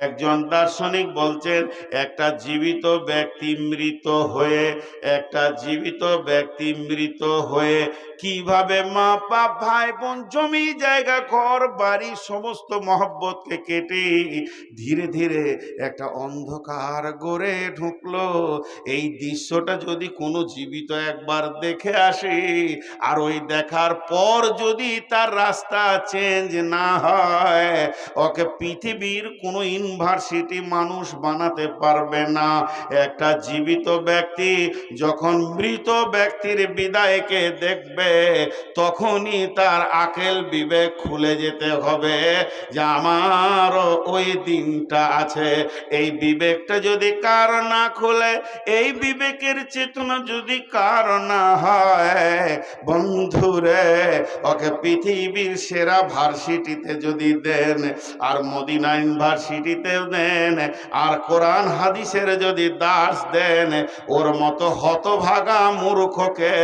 একজন দার্শনিক বলছেন, একটা জীবিত ব্যক্তি মৃত হয়ে, একটা জীবিত ব্যক্তি মৃত হয়ে কীভাবে মা বাপ ভাই বোন জমি, জায়গা, ঘর, বাড়ি সমস্ত মহব্বতকে কেটে ধীরে ধীরে একটা অন্ধকার গড়ে ঢুকলো। এই দৃশ্যটা যদি কোনো জীবিত একবার দেখে আসে, আর ওই দেখার পর যদি তার রাস্তা চেঞ্জ না হয়, ওকে পৃথিবীর কোনো ইউনিভার্সিটি মানুষ বানাতে পারবে না। একটা জীবিত ব্যক্তি যখন মৃত ব্যক্তির বিদায়কে দেখবে, তখনই তার আকেল বিবেক খুলে যেতে হবে যে আমারও ওই দিনটা আছে। এই বিবেকটা যদি কার না খুলে, এই বিবেকের চেতনা যদি কার না হয়, বন্ধুরে, ওকে পৃথিবীর সেরা ভার্সিটিতে যদি দেন, আর মদিনা ইউনিভার্সিটিতেও দেন। আর কোরআন হাদিসের যদি দাস দেন ওর মতো হতভাগা মূর্খকে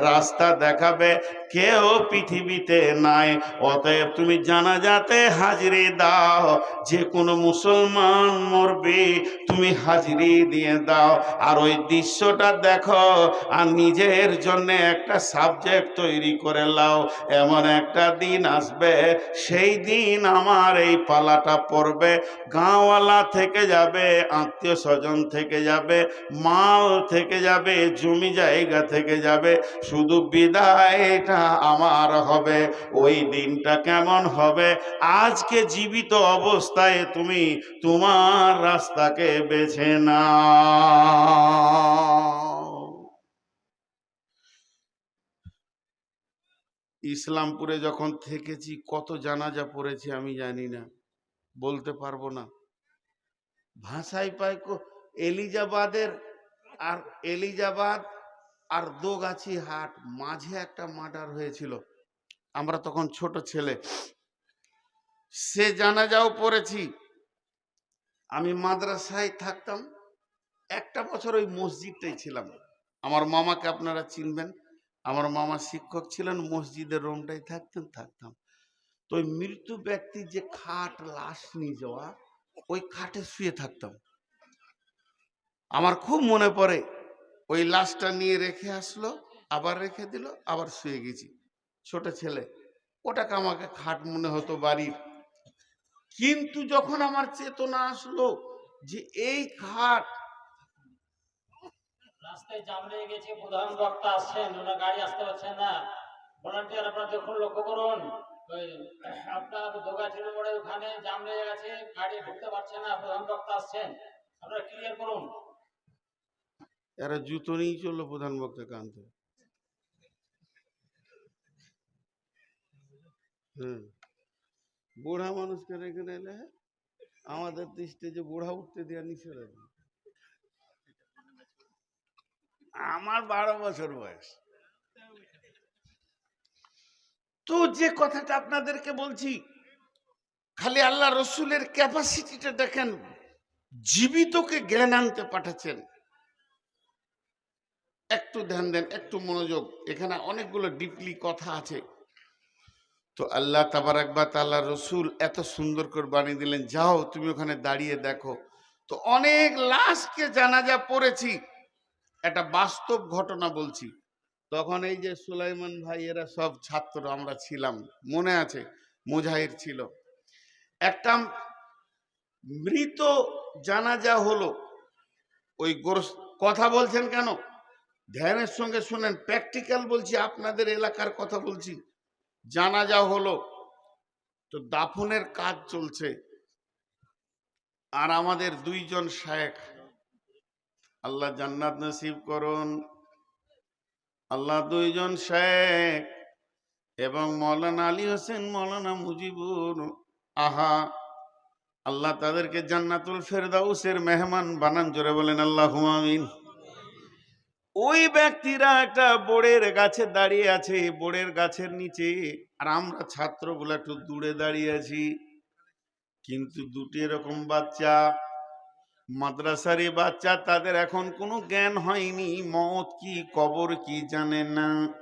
রাস্তা দেখাবে কেউ পৃথিবীতে নাই। অতএব তুমি জানা যাতে হাজিরি দাও। যে কোনো মুসলমান মরবে, তুমি হাজিরি দিয়ে দাও। আর ওই দৃশ্যটা দেখো, আর নিজের জন্য একটা সাবজেক্ট তৈরি করে লাও। এমন একটা দিন আসবে, সেই দিন আমার এই পালাটা পড়বে। গাঁওয়ালা থেকে যাবে, আত্মীয় স্বজন থেকে যাবে, মাল থেকে যাবে, জমি জায়গা থেকে যাবে। শুধু বিদায়টা আমার হবে, ওই দিনটা কেমন হবে? আজকে জীবিত অবস্থায় তুমি তোমার রাস্তাকে বেছে নাও। ইসলামপুরে যখন থেকেছি, কত জানাজা পড়েছি আমি জানি না, বলতে পারব না। ভাষাই পাই এলিজাবাদের আর এলিজাবাদ আর দোগাছি হাট, মাঝে একটা মার্ডার হয়েছিল। আমরা তখন ছোট ছেলে। সে জানাজাও পড়েছি। আমি মাদ্রাসায় থাকতাম। একটা বছর ওই মসজিদটাই ছিলাম। আমার মামাকে আপনারা চিনবেন। আমার মামা শিক্ষক ছিলেন, মসজিদের রুমটাই থাকতেন, থাকতাম। তো ওই মৃত্যু ব্যক্তির যে খাট, লাশ নিয়ে যাওয়া, ওই খাটে শুয়ে থাকতাম। আমার খুব মনে পড়ে ওই লাশটা নিয়ে রেখে আসলো, আবার রেখে দিল, আবার শুয়ে গেছি। ছোট ছেলে, ওটাকে আমাকে খাট মনে হতো বাড়ির। কিন্তু যখন আমার চেতনা আসলো যে এই খাট রাস্তায় জাম লেগে গেছে, প্রধান আসছেন গাড়ি আসতে পারছেন না। লক্ষ্য করুন। আপনার ওখানে জাম লেগে গেছে, গাড়ি ঢুকতে পারছে না, প্রধান আসছেন। আপনারা ক্লিয়ার করুন। এরা জুতো নিয়েই চলল প্রধান বক্তা কানতে হুম। বুড়া মানুষকে রেখে নিলে আমাদের যে বুড়া উঠতে দেওয়া আছে। আমার বারো বছর বয়স। তো যে কথাটা আপনাদেরকে বলছি, খালি আল্লাহ রসুলের ক্যাপাসিটিটা দেখেন, জীবিতকে জ্ঞান আনতে পাঠাচ্ছেন। একটু ধ্যান দেন, একটু মনোযোগ। এখানে অনেকগুলো ডিপলি কথা আছে। তো আল্লাহ তাবারাকবা তাল্লাহ রসুল এত সুন্দর করে বানিয়ে দিলেন, যাও, তুমি ওখানে দাঁড়িয়ে দেখো। তো অনেক লাশকে জানাজা পড়েছি। একটা বাস্তব ঘটনা বলছি। তখন এই যে সুলাইমান ভাই, এরা সব ছাত্র, আমরা ছিলাম। মনে আছে, মুজাহির ছিল। একটা মৃত জানাজা হলো। ওই কথা বলছেন কেন? ধ্যানের সঙ্গে শুনেন প্র্যাকটিক্যাল বলছি, আপনাদের এলাকার কথা বলছি। জানা যা হলো। তো দাফনের কাজ চলছে। আর আমাদের দুইজন শায়েখ, আল্লাহ জান্নাত নসিব করুন। আল্লাহ দুইজন শেখ এবং মৌলানা আলী হোসেন, মৌলানা মুজিবুর, আহা, আল্লাহ তাদেরকে জান্নাতুল ফেরদাউসের মেহমান বানান, জোরে বলেন আল্লাহ আমিন। ওই ব্যক্তিরা একটা বোড়ের গাছে দাঁড়িয়ে আছে বোড়ের গাছের নিচে। আর আমরা ছাত্রগুলো একটু দূরে দাঁড়িয়ে আছি। কিন্তু দুটি এরকম বাচ্চা মাদ্রাসারি বাচ্চা, তাদের এখন কোনো জ্ঞান হয়নি। মত কি, কবর কি, জানে না।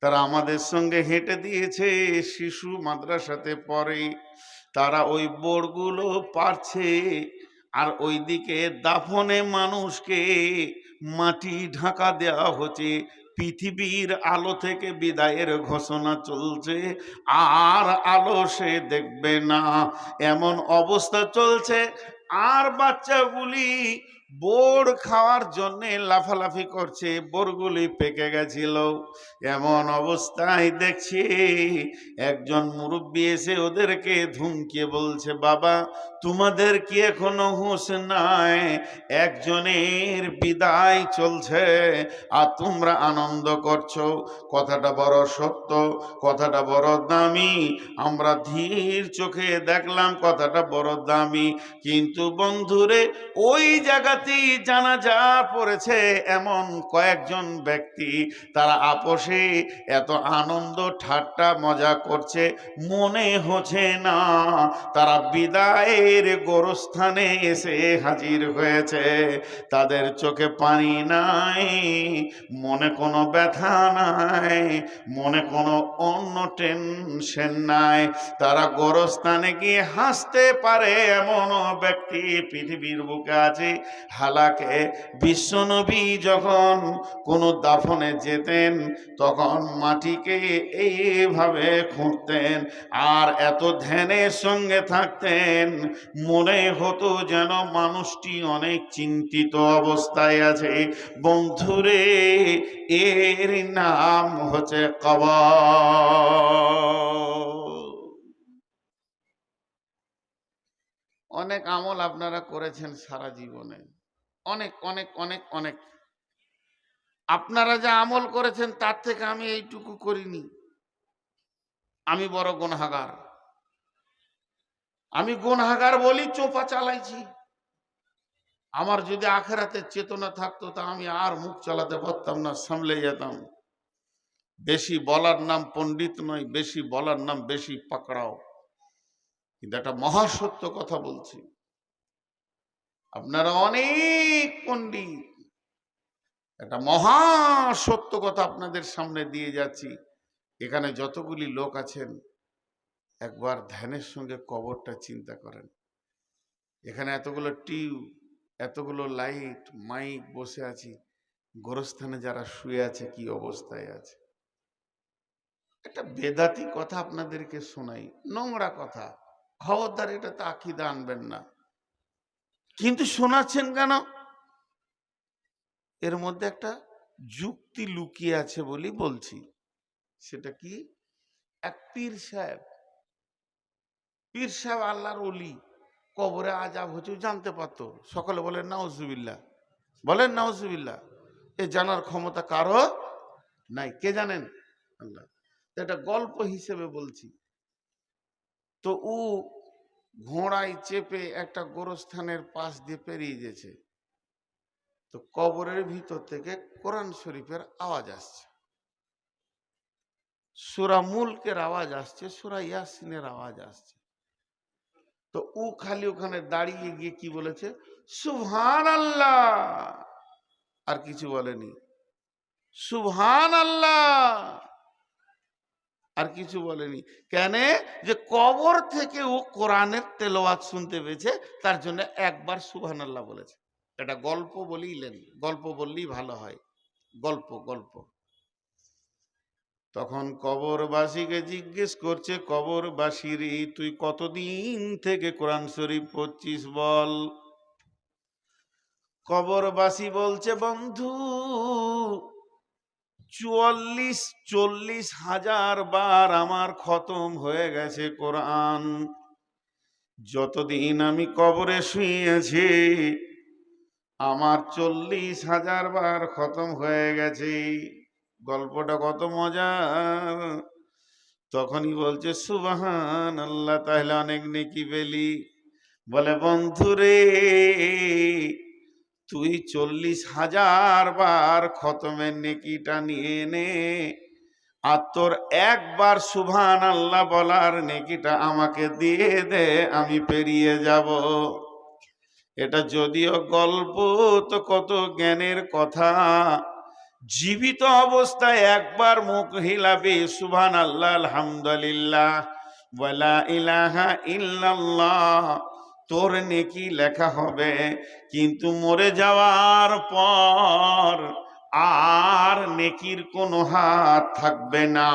তারা আমাদের সঙ্গে হেঁটে দিয়েছে, শিশু মাদ্রাসাতে পড়ে। তারা ওই বোর্ডগুলো পারছে। আর ওইদিকে দাফনে মানুষকে মাটি ঢাকা দেওয়া হচ্ছে। পৃথিবীর আলো থেকে বিদায়ের ঘোষণা চলছে। আর আলো সে দেখবে না। এমন অবস্থা চলছে। আর বাচ্চাগুলি বোর্ড খাওয়ার জন্যে লাফালাফি করছে, বোরগুলি পেকে গেছিল। এমন অবস্থায় দেখছি একজন মুরব্বী এসে ওদেরকে ধুমকে বলছে, বাবা, তোমাদের কি এখনও হুঁশ নাই? একজনের বিদায় চলছে আর তোমরা আনন্দ করছ। কথাটা বড় সত্য, কথাটা বড় দামি। আমরা ধীর চোখে দেখলাম কথাটা বড় দামি। কিন্তু বন্ধুরে, ওই জায়গাতেই জানাজা পড়েছে এমন কয়েকজন ব্যক্তি। তারা আপোষে এত আনন্দ, ঠাট্টা, মজা করছে, মনে হচ্ছে না। তারা বিদায়ের গোরস্থানে এসে হাজির হয়েছে। তাদের চোখে পানি নাই, মনে কোনো ব্যথা নাই, মনে কোনো অন্য টেনশন নাই। তারা গোরস্থানে গিয়ে হাসতে পারে এমন ব্যক্তি পৃথিবীর বুকে আছে। হালাকে বিশ্বনবী যখন কোনো দাফনে যেতেন, তখন মাটিকে এইভাবে খুঁড়তেন আর এত ধ্যানের সঙ্গে থাকতেন, মনে হতো যেন মানুষটি অনেক চিন্তিত অবস্থায় আছে। বন্ধুরে, এর নাম হচ্ছে কবর। অনেক আমল আপনারা করেছেন সারা জীবনে। অনেক অনেক অনেক অনেক। আপনারা যা আমল করেছেন তার থেকে আমি এইটুকু করিনি। আমি বড় গুণহাগার আমি গুণহাগার বলি, চোপা চালাইছি। আমার যদি আখেরাতে চেতনা থাকতো তা আমি আর মুখ চালাতে পারতাম না, সামলে যেতাম। বেশি বলার নাম পণ্ডিত নয়, বেশি বলার নাম বেশি পাকড়াও। কিন্তু একটা মহাসত্য কথা বলছি। আপনারা অনেক পণ্ডিত। একটা মহা সত্য কথা আপনাদের সামনে দিয়ে যাচ্ছি। এখানে যতগুলি লোক আছেন, একবার ধ্যানের সঙ্গে কবরটা চিন্তা করেন। এখানে এতগুলো টিউব, এতগুলো লাইট, মাইক বসে আছি। গোরস্থানে যারা শুয়ে আছে, কি অবস্থায় আছে? একটা বেদাতি কথা আপনাদেরকে শোনাই, নোংরা কথা। খবরদার এটা তো আনবেন না। কিন্তু শোনাচ্ছেন কেন? এর মধ্যে একটা যুক্তি লুকিয়ে আছে বলি বলছি। সেটা কি? এক পীর সাহেব পীর সাহেব আল্লাহর অলি কবরে আজাব হচ্ছে জানতে পারতো। সকলে বলেন নাউজুবিল্লা বলেন নাউজুবিল্লা এ জানার ক্ষমতা কারও নাই। কে জানেন? আল্লাহ। এটা গল্প হিসেবে বলছি। তো ও ঘোড়ায় চেপে একটা গোরস্থানের পাশ দিয়ে পেরিয়ে গেছে। তো কবরের ভিতর থেকে কোরআন শরীফের আওয়াজ আসছে। সুরা মুলকের আওয়াজ আসছে, সুরা ইয়াসিনের আওয়াজ আসছে। তো ও খালি ওখানে দাঁড়িয়ে গিয়ে কি বলেছে? সুবহান আল্লাহ আর কিছু বলেনি। সুবহান আল্লাহ আর কিছু বলেনি। কেন? যে কবর থেকে ও কোরআনের তেলোয়াত শুনতে পেয়েছে, তার জন্য একবার সুবহান আল্লাহ বলেছে। এটা গল্প বলেই লেন, গল্প বললেই ভালো হয়। গল্প গল্প। তখন কবরবাসীকে জিজ্ঞেস করছে কবরবাসী রে তুই কতদিন থেকে কোরআন শরীফ পড়ছিস বল? কবরবাসী বলছে, বন্ধু চুয়াল্লিশ, চল্লিশ হাজার বার আমার খতম হয়ে গেছে কোরআন। যতদিন আমি কবরে শুয়েছি, আমার চল্লিশ হাজার বার খতম হয়ে গেছে। গল্পটা কত মজার তখনই বলছে সুবাহান আল্লাহ তাহলে অনেক নেকি পেলি। বলে, বন্ধুরে তুই চল্লিশ হাজার বার খতমের নেকিটা নিয়ে নে। আর তোর একবার সুভান আল্লাহ বলার নেকিটা আমাকে দিয়ে দে, আমি পেরিয়ে যাব। এটা যদিও গল্প, তো কত জ্ঞানের কথা। জীবিত অবস্থায় একবার মুখ হিলাবে সুভান আল্লাহ আলহামদুলিল্লাহ, ওয়ালা ইলাহা ইল্লাল্লাহ। তোর নেকি লেখা হবে কিন্তু মরে যাওয়ার পর আর নেকির কোনো হাত থাকবে না।